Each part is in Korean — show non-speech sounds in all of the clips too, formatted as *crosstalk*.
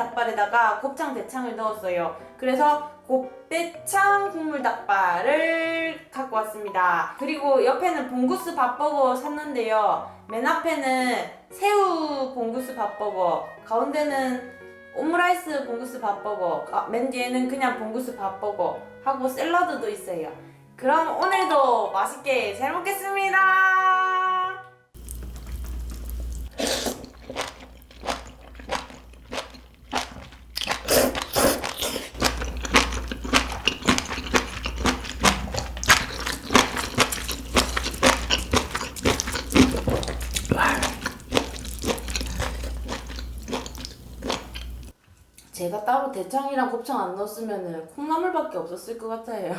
닭발에다가 곱창 대창을 넣었어요. 그래서 곱대창 국물 닭발을 갖고 왔습니다. 그리고 옆에는 봉구스 밥버거 샀는데요. 맨 앞에는 새우 봉구스 밥버거, 가운데는 오므라이스 봉구스 밥버거, 아, 맨 뒤에는 그냥 봉구스 밥버거 하고 샐러드도 있어요. 그럼 오늘도 맛있게 잘 먹겠습니다. 제가 따로 대창이랑 곱창 안 넣었으면 콩나물밖에 없었을 것 같아요.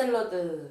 샐러드.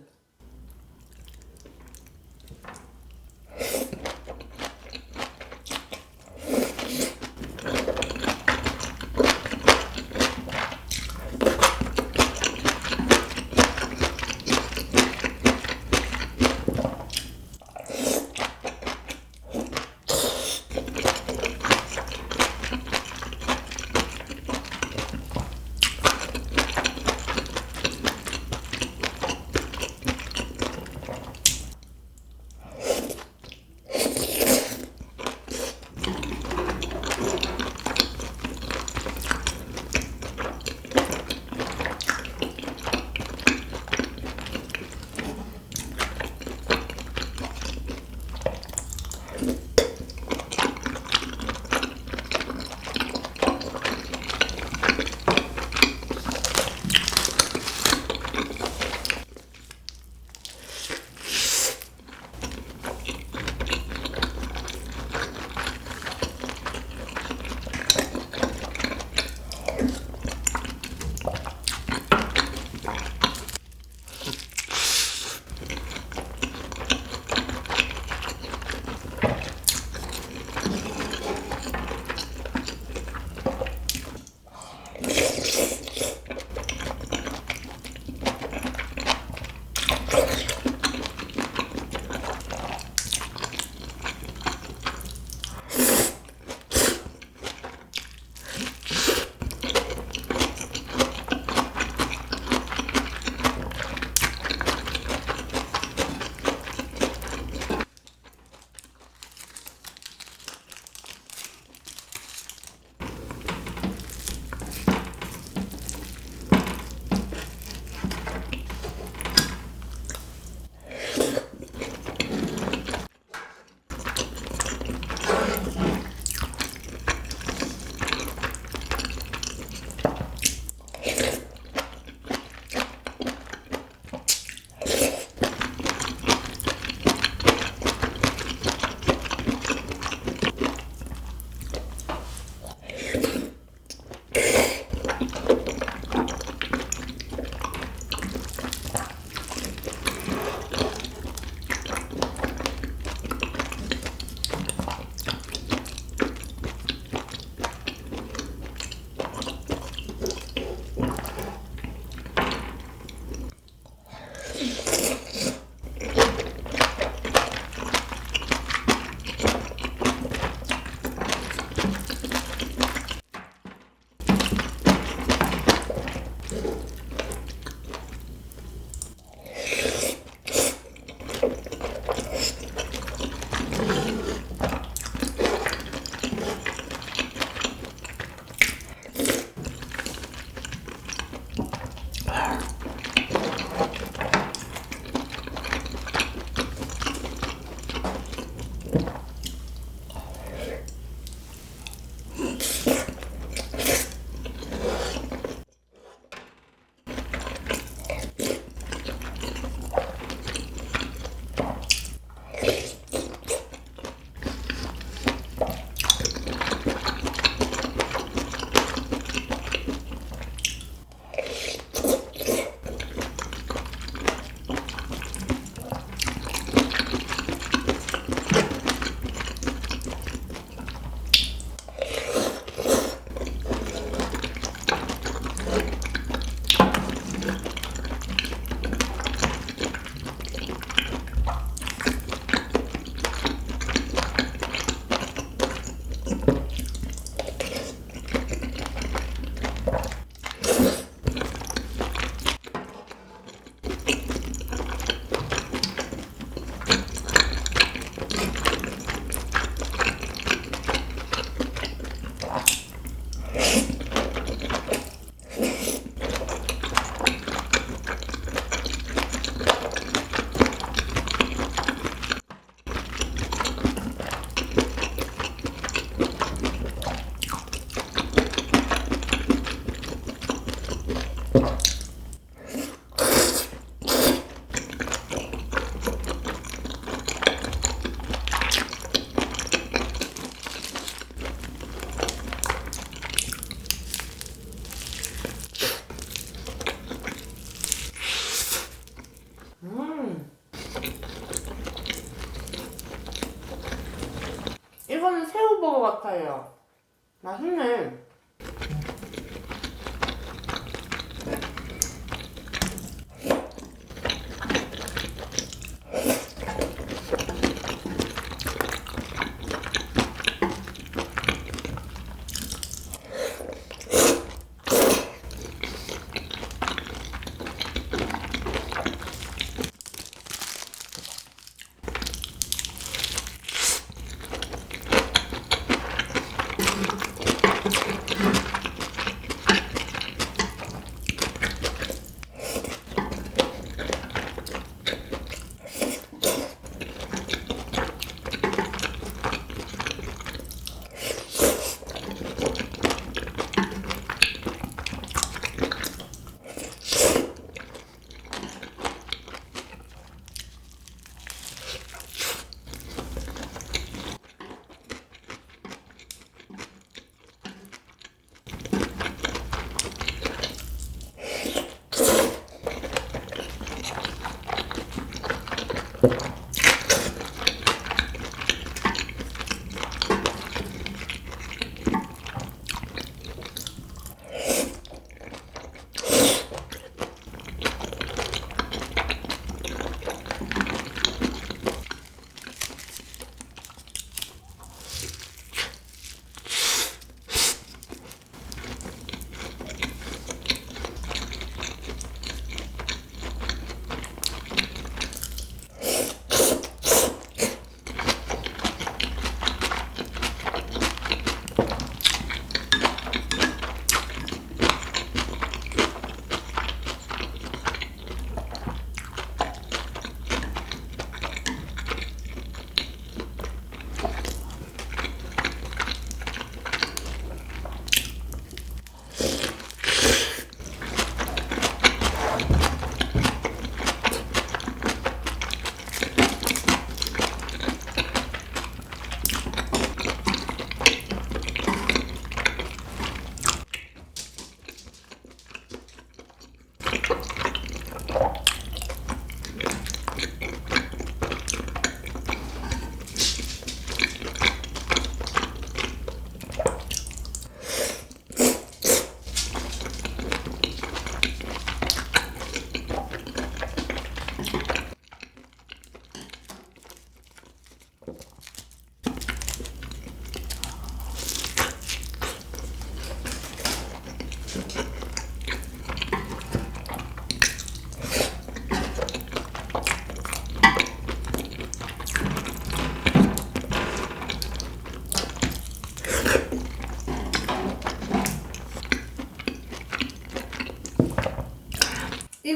바삭바삭해요. 맛있네.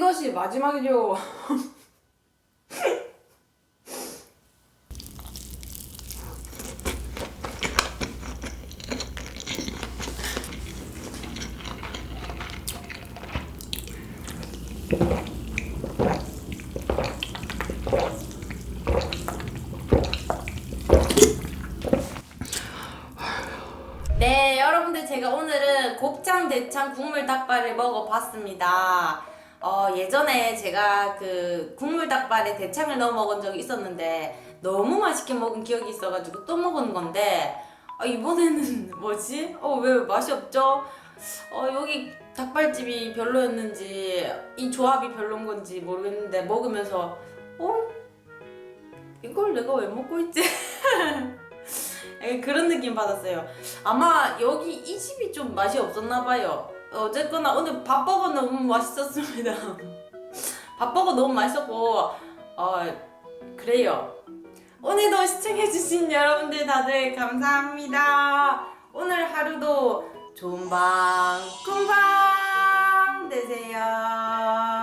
이것이 마지막이죠. *laughs* 네, 여러분들 제가 오늘은 곱창 대창 국물 닭발을 먹어봤습니다. 어, 예전에 제가 그 국물 닭발에 대창을 넣어 먹은 적이 있었는데 너무 맛있게 먹은 기억이 있어가지고 또 먹은 건데 아, 이번에는 *laughs* 뭐지? 어, 왜 맛이 없죠? 어, 여기 닭발집이 별로였는지 이 조합이 별론 건지 모르겠는데 먹으면서 어? 이걸 내가 왜 먹고 있지? 약간 *laughs* 그런 느낌 받았어요. 아마 여기 이 집이 좀 맛이 없었나 봐요. 어쨌거나 오늘 밥버거 너무 맛있었습니다. *laughs* 밥버거 너무 맛있었고 어 그래요. 오늘도 시청해주신 여러분들 다들 감사합니다. 오늘 하루도 좋은 밤, 꿈밤 되세요.